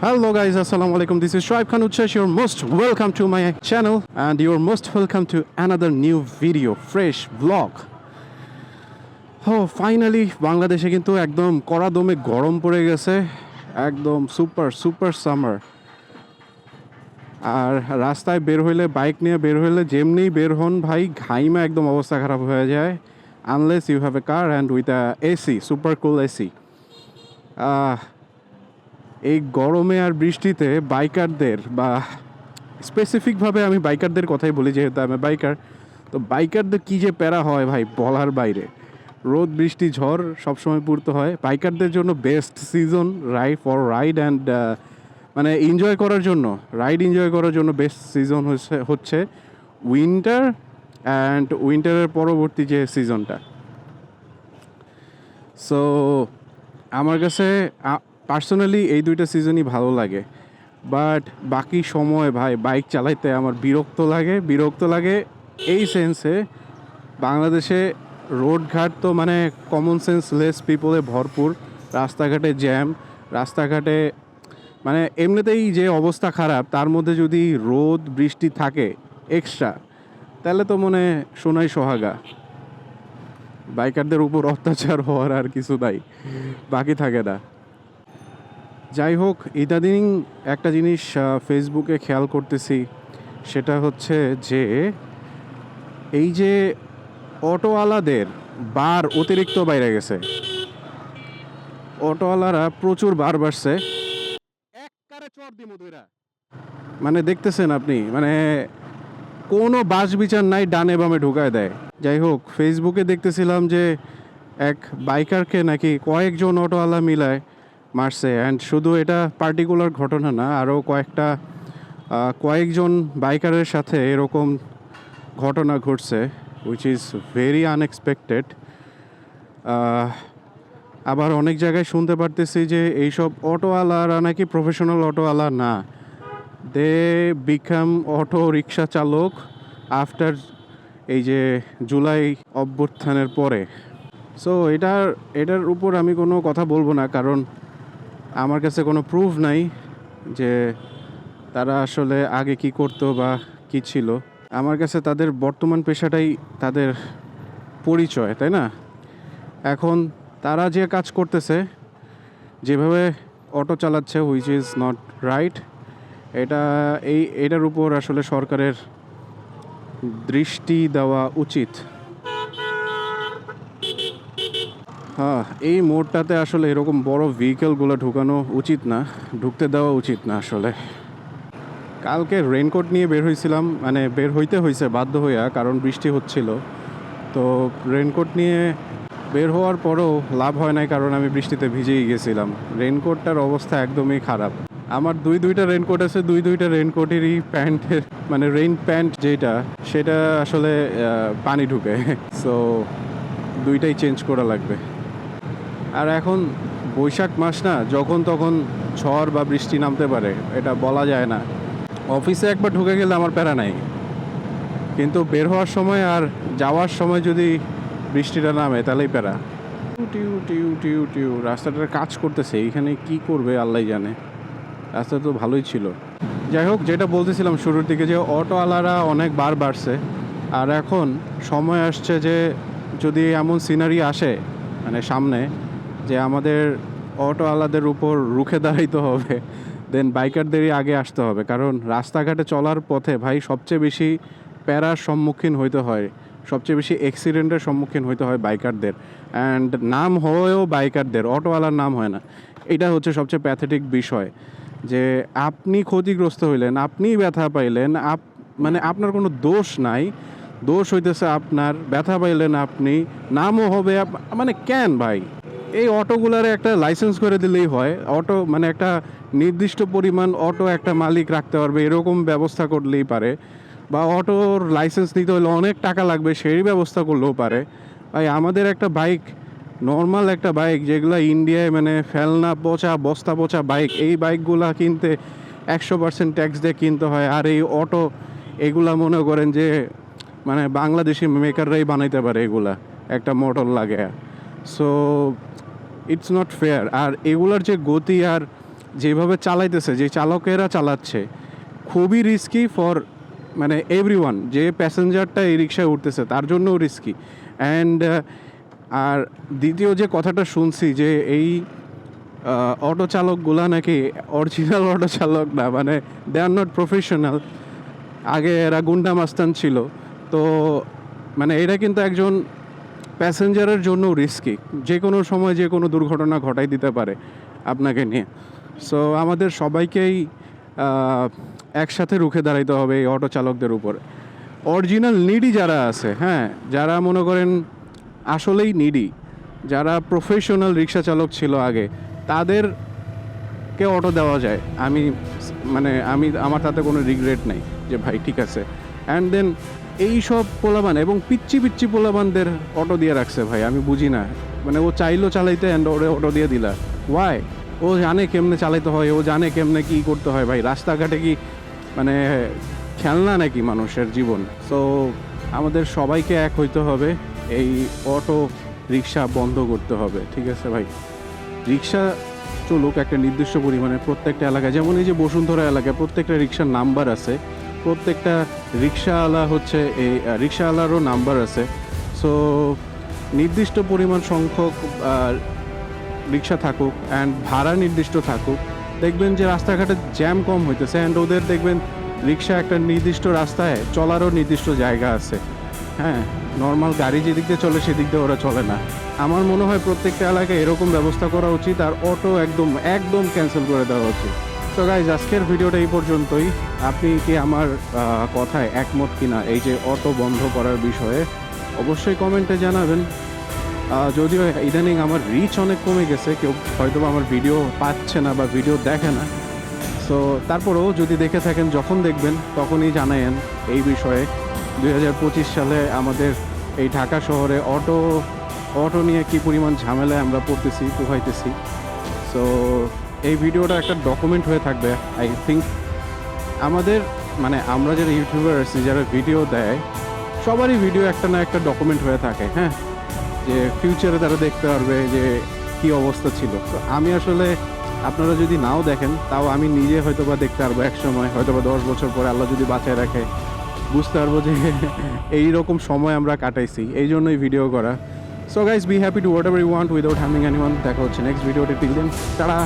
Hello guys, Assalamu alaikum. This is Shoaib Khan Uchas. You're most welcome to my channel and you're most welcome to another new video, fresh vlog. ও finally বাংলাদেশে কিন্তু একদম কড়া দমে গরম পড়ে গেছে একদম সুপার সুপার সামার আর রাস্তায় বের হইলে বাইক নিয়ে বের হইলে যেমনি বের হন ভাই ঘাইমা একদম অবস্থা খারাপ হয়ে যায় unless you have a car and with AC super cool AC এই গরমে আর বৃষ্টিতে বাইকারদের বা স্পেসিফিকভাবে আমি বাইকারদের কথাই বলি, যেহেতু আমি বাইকার তো বাইকারদের কী যে প্যারা হয় ভাই বলার বাইরে। রোদ, বৃষ্টি, ঝড় সবসময় পূর্ত হয়। বাইকারদের জন্য best season ride for ride and মানে এনজয় করার জন্য রাইড এনজয় করার জন্য বেস্ট সিজন হচ্ছে হচ্ছে উইন্টার অ্যান্ড উইন্টারের পরবর্তী যে সিজনটা সো আমার কাছে পার্সোনালি এই দুইটা সিজনই ভালো লাগে। বাট বাকি সময় ভাই বাইক চালাইতে আমার বিরক্ত লাগে বিরক্ত লাগে এই সেন্সে বাংলাদেশে রোডঘাট তো মানে কমন সেন্স লেস পিপলে ভরপুর, রাস্তাঘাটে জ্যাম রাস্তাঘাটে মানে এমনিতেই যে অবস্থা খারাপ, তার মধ্যে যদি রোদ, বৃষ্টি থাকে এক্সট্রা তাহলে তো মনে সোনাই সোহাগা। বাইকারদের উপর অত্যাচার হওয়ার আর কিছু নাই। বাকি থাকে না। যাই হোক, ইদানিং একটা জিনিস ফেসবুকে খেয়াল করতেছি, সেটা হচ্ছে যে, এই যে অটোওয়ালাদের বার অতিরিক্ত বাইরে গেছে। অটোওয়ালারা প্রচুর বার বাড়ছে। মানে দেখতেছেন আপনি মানে কোনো বাস বিচার নাই, ডানে বামে ঢুকায় দেয়। যাই হোক ফেসবুকে দেখতেছিলাম যে, এক বাইকারকে নাকি কয়েকজন অটোওয়ালা মিলায় মারছে। অ্যান্ড শুধু এটা পার্টিকুলার ঘটনা না আরও কয়েকটা কয়েকজন বাইকারের সাথে এরকম ঘটনা ঘটছে উইচ ইজ ভেরি আনএক্সপেক্টেড আবার অনেক জায়গায় শুনতে পারতেছি যে এইসব অটোওয়ালারা নাকি প্রফেশনাল অটোওয়ালা না। দে বিকাম অটো রিক্সা চালক আফটার এই যে জুলাই অভ্যুত্থানের পরে। সো এটার এটার উপর আমি কোনো কথা বলব না, কারণ আমার কাছে কোনো প্রুফ নাই যে তারা আসলে আগে কি করতো বা কি ছিল। আমার কাছে তাদের বর্তমান পেশাটাই তাদের পরিচয়, তাই না? এখন তারা যে কাজ করতেছে, যেভাবে অটো চালাচ্ছে হুইচ ইজ নট রাইট এটা এই, এটার উপর আসলে সরকারের দৃষ্টি দেওয়া উচিত হ্যাঁ এই মোড়টাতে আসলে এরকম বড় ভেহিকেলগুলো ঢুকানো উচিত না, ঢুকতে দেওয়া উচিত না আসলে। কালকে রেনকোট নিয়ে বের হয়েছিলাম মানে বের হইতে হয়েছে বাধ্য হইয়া, কারণ বৃষ্টি হচ্ছিল। তো রেনকোট নিয়ে বের হওয়ার পরেও লাভ হয় নাই, কারণ আমি বৃষ্টিতে ভিজেই গেছিলাম। রেনকোটটার অবস্থা একদমই খারাপ। আমার দুই দুইটা রেনকোট আছে, দুই দুইটা রেনকোটেরই প্যান্টের মানে রেইন প্যান্ট যেটা, সেটা আসলে পানি ঢুকে। সো দুইটাই চেঞ্জ করা লাগবে। আর এখন বৈশাখ মাস না, যখন তখন ঝড় বা বৃষ্টি নামতে পারে, এটা বলা যায় না। অফিসে একবার ঢুকে গেলে আমার প্যারা নাই। কিন্তু বের হওয়ার সময় আর যাওয়ার সময় যদি বৃষ্টিটা নামে, তাহলেই প্যারা। টিউ টিউ টিউ টিউ রাস্তাটার কাজ করতেছে, এইখানে কি করবে আল্লাহ জানে। রাস্তা তো ভালোই ছিল। যাই হোক, যেটা বলতেছিলাম শুরুর দিকে যে অটোওয়ালারা অনেক বার বাড়ছে। আর এখন সময় আসছে যে যদি এমন সিনারি আসে মানে সামনে যে আমাদের অটোওয়ালাদের উপর রুখে দাঁড়াইতে হবে। দেন বাইকারদেরই আগে আসতে হবে। কারণ রাস্তাঘাটে চলার পথে ভাই সবচেয়ে বেশি প্যারার সম্মুখীন হইতে হয়। সবচেয়ে বেশি অ্যাক্সিডেন্টের সম্মুখীন হইতে হয় বাইকারদের। অ্যান্ড নাম হয়েও বাইকারদের। অটোওয়ালার নাম হয় না। এটা হচ্ছে সবচেয়ে প্যাথেটিক বিষয়। যে আপনি ক্ষতিগ্রস্ত হইলেন আপনিই ব্যথা পাইলেন, আপ মানে আপনার কোনো দোষ নাই। দোষ হইতেছে আপনার, ব্যথা পাইলেন আপনি, নামও হবে মানে কেন ভাই? এই অটোগুলারে একটা লাইসেন্স করে দিলেই হয়। অটো মানে একটা নির্দিষ্ট পরিমাণ অটো একটা মালিক রাখতে পারবে, এরকম ব্যবস্থা করলেই পারে। বা অটোর লাইসেন্স নিতে হলে অনেক টাকা লাগবে, সেই ব্যবস্থা করলেও পারে। ভাই, আমাদের একটা বাইক নর্মাল একটা বাইক যেগুলো ইন্ডিয়ায় মানে ফেলনা পচা, বস্তা পচা বাইক এই বাইকগুলা কিনতে একশো পার্সেন্ট ট্যাক্স দিয়ে কিনতে হয়। আর এই অটো, এগুলা মনে করেন যে মানে বাংলাদেশি মেকাররাই বানাইতে পারে এগুলা, একটা মোটর লাগে। সো ইটস নট ফেয়ার আর এগুলার যে গতি আর যেভাবে চালাইতেছে, যে চালকেরা চালাচ্ছে, খুবই রিস্কি ফর মানে এভরি যে প্যাসেঞ্জারটা এই রিক্সায় উঠতেছে, তার জন্যও রিস্কি অ্যান্ড আর দ্বিতীয় যে কথাটা শুনছি যে এই অটো চালকগুলা নাকি অরিজিনাল অটো চালক না মানে দে আর নট প্রফেশনাল আগে এরা গুন্ডা মাস্তান ছিল। তো মানে এটা কিন্তু একজন প্যাসেঞ্জারের জন্য রিস্কি যে কোনো সময় যে কোনো দুর্ঘটনা ঘটাই দিতে পারে আপনাকে নিয়ে। সো আমাদের সবাইকেই একসাথে রুখে দাঁড়াইতে হবে এই অটো চালকদের উপর। অরিজিনাল নিডি যারা আছে হ্যাঁ যারা মনে করেন আসলেই নিডি যারা প্রফেশনাল রিক্সা চালক ছিল আগে, তাদেরকে অটো দেওয়া যায়। আমি মানে আমি, আমার তাতে কোনো রিগ্রেট নেই যে, ভাই, ঠিক আছে। অ্যান্ড দেন এই সব পোলাবান এবং পিচ্ছি পিচ্ছি পোলাবানদের অটো দিয়ে রাখছে ভাই, আমি বুঝি না। মানে ও চাইলো চালাইতে অ্যান্ড অটো দিয়ে দিলা। ওয়াই ও জানে কেমনে চালাইতে হয়, ও জানে কেমনে কি করতে হয় ভাই। রাস্তাঘাটে কি মানে খেলনা নাকি মানুষের জীবন? সো আমাদের সবাইকে এক হইতে হবে, এই অটো রিক্সা বন্ধ করতে হবে, ঠিক আছে ভাই? রিক্সা চলুক একটা নির্দিষ্ট পরিমাণে প্রত্যেকটা এলাকায়, যেমন এই যে বসুন্ধরা এলাকায় প্রত্যেকটা রিক্সার নাম্বার আছে। প্রত্যেকটা রিক্সাওয়ালা হচ্ছে এই রিক্সাওয়ালারও নাম্বার আছে। সো নির্দিষ্ট পরিমাণ সংখ্যক রিক্সা থাকুক অ্যান্ড ভাড়া নির্দিষ্ট থাকুক, দেখবেন যে রাস্তাঘাটে জ্যাম কম হইতেছে অ্যান্ড ওদের দেখবেন রিক্সা একটা নির্দিষ্ট রাস্তায় চলারও নির্দিষ্ট জায়গা আছে। হ্যাঁ নর্মাল গাড়ি যেদিক দিয়ে চলে সেদিক দিয়ে ওরা চলে না। আমার মনে হয় প্রত্যেকটা এলাকায় এরকম ব্যবস্থা করা উচিত আর অটো একদম একদম ক্যান্সেল করে দেওয়া উচিত। তো গাইজ আজকের ভিডিওটা এই পর্যন্তই। আপনি কি আমার কথায় একমত কিনা এই যে অটো বন্ধ করার বিষয়ে, অবশ্যই কমেন্টে জানাবেন। যদিও ইদানিং আমার রিচ অনেক কমে গেছে, কেউ হয়তো আমার ভিডিও পাচ্ছে না বা ভিডিও দেখে না। সো তারপরেও যদি দেখে থাকেন, যখন দেখবেন, তখনই জানায়েন এই বিষয়ে। দু হাজার পঁচিশ সালে আমাদের এই ঢাকা শহরে অটো অটো নিয়ে কী পরিমাণ ঝামেলায় আমরা পড়তেছি পোহাইতেছি সো এই ভিডিওটা একটা ডকুমেন্ট হয়ে থাকবে আই থিঙ্ক আমাদের মানে আমরা যারা ইউটিউবার আছি, যারা ভিডিও দেয়, সবারই ভিডিও একটা না একটা ডকুমেন্ট হয়ে থাকে হ্যাঁ? যে ফিউচারে তারা দেখতে পারবে যে কি অবস্থা ছিল। তো আমি আসলে, আপনারা যদি নাও দেখেন, তাও আমি নিজে হয়তো বা দেখতে পারব এক সময় হয়তো বা দশ বছর পরে আল্লাহ যদি বাঁচায় রাখে, বুঝতে পারব যে এই রকম সময় আমরা কাটাইছি, এই জন্যই ভিডিও করা। So guys be happy to whatever you want without Hamming any one দেখা হচ্ছে নেক্সট ভিডিওতে টিল দেন তারা